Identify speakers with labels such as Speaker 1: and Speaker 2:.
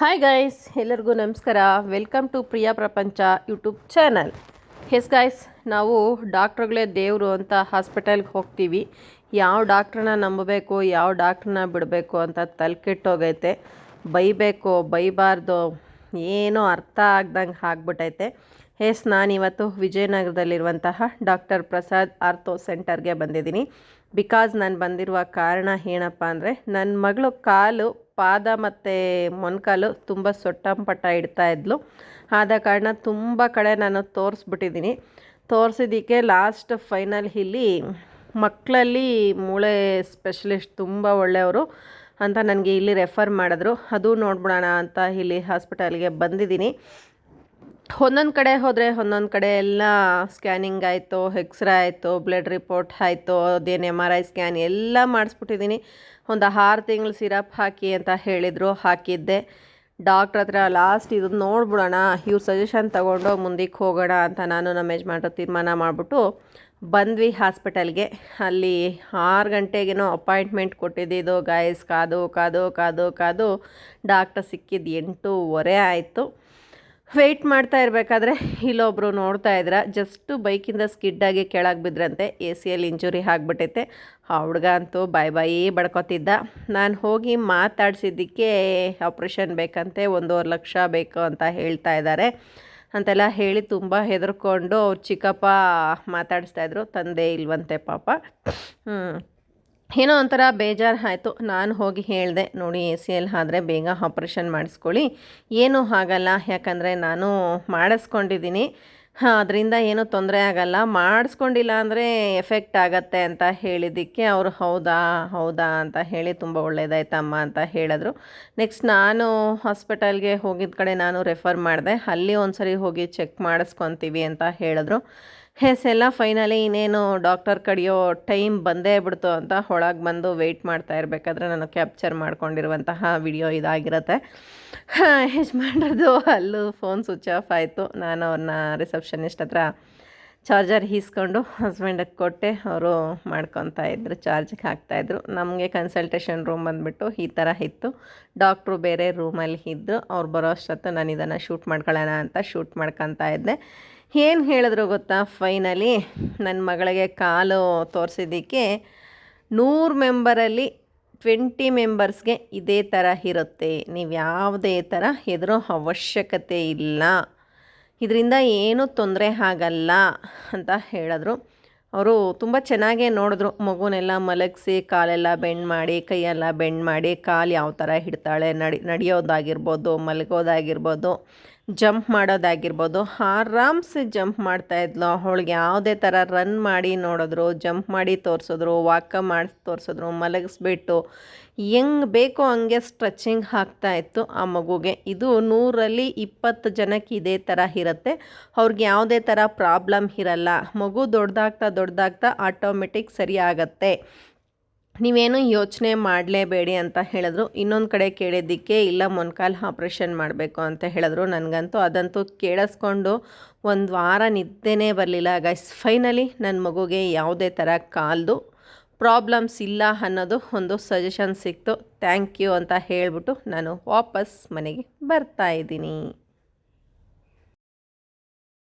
Speaker 1: Hi guys ಎಲ್ಲರಿಗೂ ನಮಸ್ಕಾರ. Welcome to Priya ಪ್ರಪಂಚ ಯೂಟ್ಯೂಬ್ ಚಾನಲ್ ಎಸ್ ಗೈಸ್ ನಾವು ಡಾಕ್ಟ್ರುಗಳೇ ದೇವರು ಅಂತ ಹಾಸ್ಪಿಟಲ್ಗೆ ಹೋಗ್ತೀವಿ. ಯಾವ ಡಾಕ್ಟ್ರನ್ನ ನಂಬಬೇಕು, ಯಾವ ಡಾಕ್ಟ್ರನ್ನ ಬಿಡಬೇಕು ಅಂತ ತಲೆ ಕೆಟ್ಟೋಗೈತೆ. ಬೈಬೇಕು, ಬೈಬಾರ್ದು, ಏನೋ ಅರ್ಥ ಆಗ್ದಂಗೆ ಆಗ್ಬಿಟ್ಟೈತೆ ಎಸ್ ನಾನಿವತ್ತು ವಿಜಯನಗರದಲ್ಲಿರುವಂತಹ ಡಾಕ್ಟರ್ ಪ್ರಸಾದ್ ಆರ್ಥೋ ಸೆಂಟರ್ಗೆ ಬಂದಿದ್ದೀನಿ. ಬಿಕಾಸ್ ನಾನು ಬಂದಿರುವ ಕಾರಣ ಏನಪ್ಪ ಅಂದರೆ ನನ್ನ ಮಗಳು ಕಾಲು ಪಾದ ಮತ್ತು ಮೊಣಕಾಲು ತುಂಬ ಸೊಟ್ಟಂಪಟ್ಟ ಇಡ್ತಾ ಇದ್ಲು. ಆದ ಕಾರಣ ತುಂಬ ಕಡೆ ನಾನು ತೋರಿಸ್ಬಿಟ್ಟಿದ್ದೀನಿ. ತೋರಿಸಿದ್ದಕ್ಕೆ ಲಾಸ್ಟ್ ಫೈನಲ್ ಇಲ್ಲಿ ಮಕ್ಕಳಲ್ಲಿ ಮೂಳೆ ಸ್ಪೆಷಲಿಸ್ಟ್ ತುಂಬ ಒಳ್ಳೆಯವರು ಅಂತ ನನಗೆ ಇಲ್ಲಿ ರೆಫರ್ ಮಾಡಿದ್ರು. ಅದು ನೋಡ್ಬಿಡೋಣ ಅಂತ ಇಲ್ಲಿ ಹಾಸ್ಪಿಟಲ್ಗೆ ಬಂದಿದ್ದೀನಿ. ಒಂದೊಂದು ಕಡೆ ಹೋದರೆ ಒಂದೊಂದು ಕಡೆ ಎಲ್ಲ ಸ್ಕ್ಯಾನಿಂಗ್ ಆಯಿತು ಎಕ್ಸ್ರೇ ಆಯಿತು ಬ್ಲಡ್ ರಿಪೋರ್ಟ್ ಆಯಿತು ಅದೇನು ಎಂ ಆರ್ ಐ ಸ್ಕ್ಯಾನ್ ಎಲ್ಲ ಮಾಡಿಸ್ಬಿಟ್ಟಿದ್ದೀನಿ. ಒಂದು ಆರು ತಿಂಗಳು ಸಿರಪ್ ಹಾಕಿ ಅಂತ ಹೇಳಿದರು, ಹಾಕಿದ್ದೆ. ಡಾಕ್ಟ್ರ್ ಹತ್ರ ಲಾಸ್ಟ್ ಇದು ನೋಡ್ಬಿಡೋಣ, ಇವ್ರ ಸಜೆಷನ್ ತೊಗೊಂಡು ಮುಂದಕ್ಕೆ ಹೋಗೋಣ ಅಂತ ನಾನು ನಮ್ಮ ಯಜಮಾನ್ರು ತೀರ್ಮಾನ ಮಾಡಿಬಿಟ್ಟು ಬಂದ್ವಿ ಹಾಸ್ಪಿಟಲ್ಗೆ. ಅಲ್ಲಿ ಆರು ಗಂಟೆಗೇನೋ ಅಪಾಯಿಂಟ್ಮೆಂಟ್ ಕೊಟ್ಟಿದ್ದಿದ್ದು ಗಾಯಸ್ ಕಾದು ಕಾದು ಕಾದು ಕಾದು ಡಾಕ್ಟರ್ ಸಿಕ್ಕಿದ್ದು ಎಂಟೂವರೆ ಆಯಿತು. ವೆಯ್ಟ್ ಮಾಡ್ತಾ ಇರಬೇಕಾದ್ರೆ ಇಲ್ಲೊಬ್ಬರು ನೋಡ್ತಾ ಇದ್ರ ಜಸ್ಟು ಬೈಕಿಂದ ಸ್ಕಿಡ್ಡಾಗಿ ಕೆಳಗೆ ಬಿದ್ರಂತೆ. ಎ ಸಿಯಲ್ಲಿ ಇಂಜುರಿ ಆಗಿಬಿಟ್ಟೈತೆ. ಆ ಹುಡುಗ ಅಂತೂ ಬಾಯ್ ಬಾಯಿ ಬಡ್ಕೊತಿದ್ದ. ನಾನು ಹೋಗಿ ಮಾತಾಡಿಸಿದ್ದಕ್ಕೆ ಆಪ್ರೇಷನ್ ಬೇಕಂತೆ, ಒಂದೂವರೆ ಲಕ್ಷ ಬೇಕು ಅಂತ ಹೇಳ್ತಾ ಇದ್ದಾರೆ. ಅಂತೆಲ್ಲ ಹೇಳಿ ತುಂಬ ಹೆದರ್ಕೊಂಡು ಅವ್ರ ಚಿಕ್ಕಪ್ಪ ಮಾತಾಡಿಸ್ತಾಯಿದ್ರು ತಂದೆ ಇಲ್ವಂತೆ ಪಾಪ. ಹ್ಞೂ ಏನೋ ಒಂಥರ ಬೇಜಾರು ಆಯಿತು. ನಾನು ಹೋಗಿ ಹೇಳಿದೆ, ನೋಡಿ ಎ ಸಿ ಎಲ್ ಆದರೆ ಬೇಗ ಆಪ್ರೇಷನ್ ಮಾಡಿಸ್ಕೊಳ್ಳಿ. ಏನೂ ಆಗಲ್ಲ, ಯಾಕಂದರೆ ನಾನು ಮಾಡಿಸ್ಕೊಂಡಿದ್ದೀನಿ. ಹಾಂ, ಅದರಿಂದ ಏನೂ ತೊಂದರೆ ಆಗಲ್ಲ. ಮಾಡಿಸ್ಕೊಂಡಿಲ್ಲ ಅಂದರೆ ಎಫೆಕ್ಟ್ ಆಗತ್ತೆ ಅಂತ ಹೇಳಿದ್ದಕ್ಕೆ ಅವರು, ಹೌದಾ ಹೌದಾ ಅಂತ ಹೇಳಿ ತುಂಬ ಒಳ್ಳೆಯದಾಯ್ತಮ್ಮ ಅಂತ ಹೇಳಿದ್ರು. ನೆಕ್ಸ್ಟ್ ನಾನು ಹಾಸ್ಪಿಟಲ್ಗೆ ಹೋಗಿದ್ದ ಕಡೆ ನಾನು ರೆಫರ್ ಮಾಡಿದೆ. ಅಲ್ಲಿ ಒಂದು ಸರಿ ಹೋಗಿ ಚೆಕ್ ಮಾಡಿಸ್ಕೊತೀವಿ ಅಂತ ಹೇಳಿದ್ರು. ಹೆಸ್ ಎಲ್ಲ ಫೈನಲಿ ಇನ್ನೇನು ಡಾಕ್ಟರ್ ಕಡಿಯೋ ಟೈಮ್ ಬಂದೇ ಬಿಡ್ತು ಅಂತ ಒಳಗೆ ಬಂದು ವೆಯ್ಟ್ ಮಾಡ್ತಾ ಇರಬೇಕಾದ್ರೆ ನಾನು ಕ್ಯಾಪ್ಚರ್ ಮಾಡ್ಕೊಂಡಿರುವಂತಹ ವಿಡಿಯೋ ಇದಾಗಿರುತ್ತೆ. ಯಜಮಾನ್ರದ್ದು ಅಲ್ಲೂ ಫೋನ್ ಸ್ವಿಚ್ ಆಫ್ ಆಯಿತು. ನಾನು ಅವ್ರನ್ನ ರಿಸೆಪ್ಷನಿಸ್ಟ್ ಹತ್ರ ಚಾರ್ಜರ್ ಈಸ್ಕೊಂಡು ಹಸ್ಬೆಂಡಿಗೆ ಕೊಟ್ಟೆ. ಅವರು ಮಾಡ್ಕೊತಾ ಇದ್ದರು ಚಾರ್ಜಿಗೆ ಹಾಕ್ತಾಯಿದ್ರು ನಮಗೆ ಕನ್ಸಲ್ಟೇಷನ್ ರೂಮ್ ಬಂದುಬಿಟ್ಟು ಈ ಥರ ಇತ್ತು. ಡಾಕ್ಟ್ರು ಬೇರೆ ರೂಮಲ್ಲಿ ಇದ್ದರು ಅವ್ರು ಬರೋ ಅಷ್ಟೊತ್ತು ನಾನು ಇದನ್ನು ಶೂಟ್ ಮಾಡ್ಕೊಳ್ಳೋಣ ಅಂತ ಶೂಟ್ ಮಾಡ್ಕೊತಾ ಇದ್ದೆ. ಏನು ಹೇಳಿದ್ರು ಗೊತ್ತಾ ಫೈನಲಿ? ನನ್ನ ಮಗಳಿಗೆ ಕಾಲು ತೋರಿಸಿದ್ದಕ್ಕೆ ನೂರು ಮೆಂಬರಲ್ಲಿ ಟ್ವೆಂಟಿ ಮೆಂಬರ್ಸ್ಗೆ ಇದೇ ಥರ ಇರುತ್ತೆ. ನೀವು ಯಾವುದೇ ಥರ ಹೆದರೋ ಅವಶ್ಯಕತೆ ಇಲ್ಲ. ಇದರಿಂದ ಏನೂ ತೊಂದರೆ ಆಗಲ್ಲ ಅಂತ ಹೇಳಿದ್ರು. ಅವರು ತುಂಬ ಚೆನ್ನಾಗೇ ನೋಡಿದ್ರು. ಮಗುನೆಲ್ಲ ಮಲಗಿಸಿ, ಕಾಲೆಲ್ಲ ಬೆಂಡ್ ಮಾಡಿ, ಕೈಯೆಲ್ಲ ಬೆಂಡ್ ಮಾಡಿ, ಕಾಲು ಯಾವ ಥರ ಹಿಡ್ತಾಳೆ, ನಡಿ, ನಡೆಯೋದಾಗಿರ್ಬೋದು, ಮಲಗೋದಾಗಿರ್ಬೋದು. ಜಂಪ್ ಮಾಡೋದಾಗಿರ್ಬೋದು. ಆರಾಮ್ಸೆ ಜಂಪ್ ಮಾಡ್ತಾ ಇದ್ಲು. ಅವಳಿಗೆ ಯಾವುದೇ ಥರ ರನ್ ಮಾಡಿ ನೋಡಿದ್ರು, ಜಂಪ್ ಮಾಡಿ ತೋರಿಸಿದ್ರು, ವಾಕ ಮಾಡಿ ತೋರಿಸಿದ್ರು, ಮಲಗಿಸ್ಬಿಟ್ಟು ಹೆಂಗೆ ಬೇಕೋ ಹಂಗೆ ಸ್ಟ್ರೆಚಿಂಗ್ ಇತ್ತು ಆ ಮಗುಗೆ. ಇದು ನೂರಲ್ಲಿ ಇಪ್ಪತ್ತು ಜನಕ್ಕೆ ಇದೇ ಥರ ಇರುತ್ತೆ. ಅವ್ರಿಗೆ ಯಾವುದೇ ಥರ ಪ್ರಾಬ್ಲಮ್ ಇರಲ್ಲ. ಮಗು ದೊಡ್ಡದಾಗ್ತಾ ದೊಡ್ಡದಾಗ್ತಾ ಆಟೋಮೆಟಿಕ್ ಸರಿ ನೀವೇನು ಯೋಚನೆ ಮಾಡಲೇಬೇಡಿ ಅಂತ ಹೇಳಿದ್ರು. ಇನ್ನೊಂದು ಕಡೆ ಕೇಳಿದ್ದಕ್ಕೆ, ಇಲ್ಲ ಮೊನ್ಕಾಲು ಆಪ್ರೇಷನ್ ಮಾಡಬೇಕು ಅಂತ ಹೇಳಿದ್ರು. ನನಗಂತೂ ಅದಂತೂ ಕೇಳಿಸ್ಕೊಂಡು ಒಂದು ವಾರ ನಿದ್ದೆನೇ ಬರಲಿಲ್ಲ. ಗೈಸ್ ಫೈನಲಿ ನನ್ನ ಮಗುಗೆ ಯಾವುದೇ ಥರ ಕಾಲ್ದು ಪ್ರಾಬ್ಲಮ್ಸ್ ಇಲ್ಲ ಅನ್ನೋದು ಒಂದು ಸಜೆಷನ್ ಸಿಕ್ತು. ಥ್ಯಾಂಕ್ ಯು ಅಂತ ಹೇಳಿಬಿಟ್ಟು ನಾನು ವಾಪಸ್ ಮನೆಗೆ ಬರ್ತಾ ಇದ್ದೀನಿ.